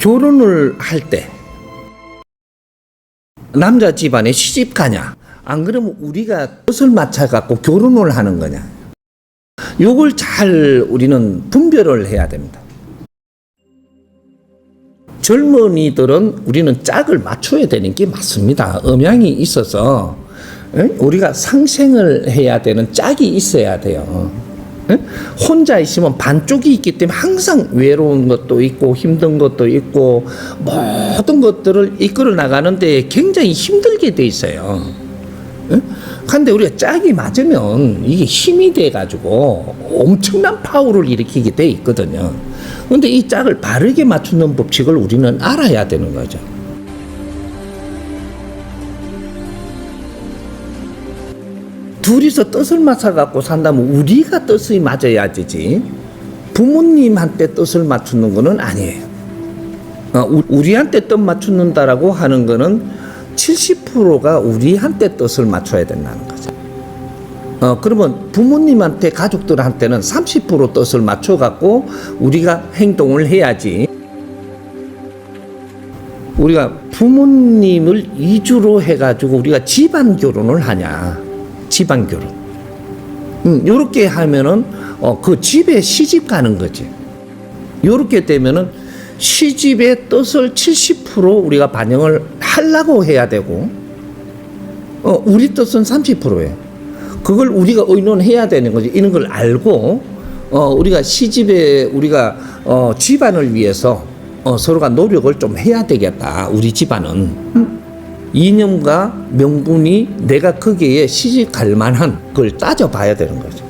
결혼을 할 때 남자 집안에 시집 가냐? 안 그러면 우리가 뜻을 맞춰 갖고 결혼을 하는 거냐? 요걸 잘 우리는 분별을 해야 됩니다. 젊은이들은 우리는 짝을 맞춰야 되는 게 맞습니다. 음양이 있어서 에? 우리가 상생을 해야 되는 짝이 있어야 돼요. 에? 혼자 있으면 반쪽이 있기 때문에 항상 외로운 것도 있고 힘든 것도 있고 모든 것들을 이끌어 나가는데 굉장히 힘들게 돼 있어요. 예? 근데 우리가 짝이 맞으면 이게 힘이 돼가지고 엄청난 파워를 일으키게 돼 있거든요. 근데 이 짝을 바르게 맞추는 법칙을 우리는 알아야 되는 거죠. 둘이서 뜻을 맞춰 갖고 산다면 우리가 뜻이 맞아야 되지. 부모님한테 뜻을 맞추는 거는 아니에요. 어, 우- 우리한테 뜻 맞추는다라고 하는 거는 70%가 우리한테 뜻을 맞춰야 된다는 거죠. 어, 그러면 부모님한테 가족들한테는 30% 뜻을 맞춰 갖고 우리가 행동을 해야지. 우리가 부모님을 이주로 해 가지고 우리가 집안 결혼을 하냐. 집안 결혼. 음, 요렇게 하면은, 어, 그 집에 시집 가는 거지. 요렇게 되면은 시집의 뜻을 70% 우리가 반영을 하려고 해야 되고, 어, 우리 뜻은 30%예요. 그걸 우리가 의논해야 되는 거지. 이런 걸 알고, 어, 우리가 시집에 우리가, 어, 집안을 위해서, 어, 서로가 노력을 좀 해야 되겠다. 우리 집안은. 음? 이념과 명분이 내가 거기에 시집 갈 만한 걸 따져봐야 되는 거죠.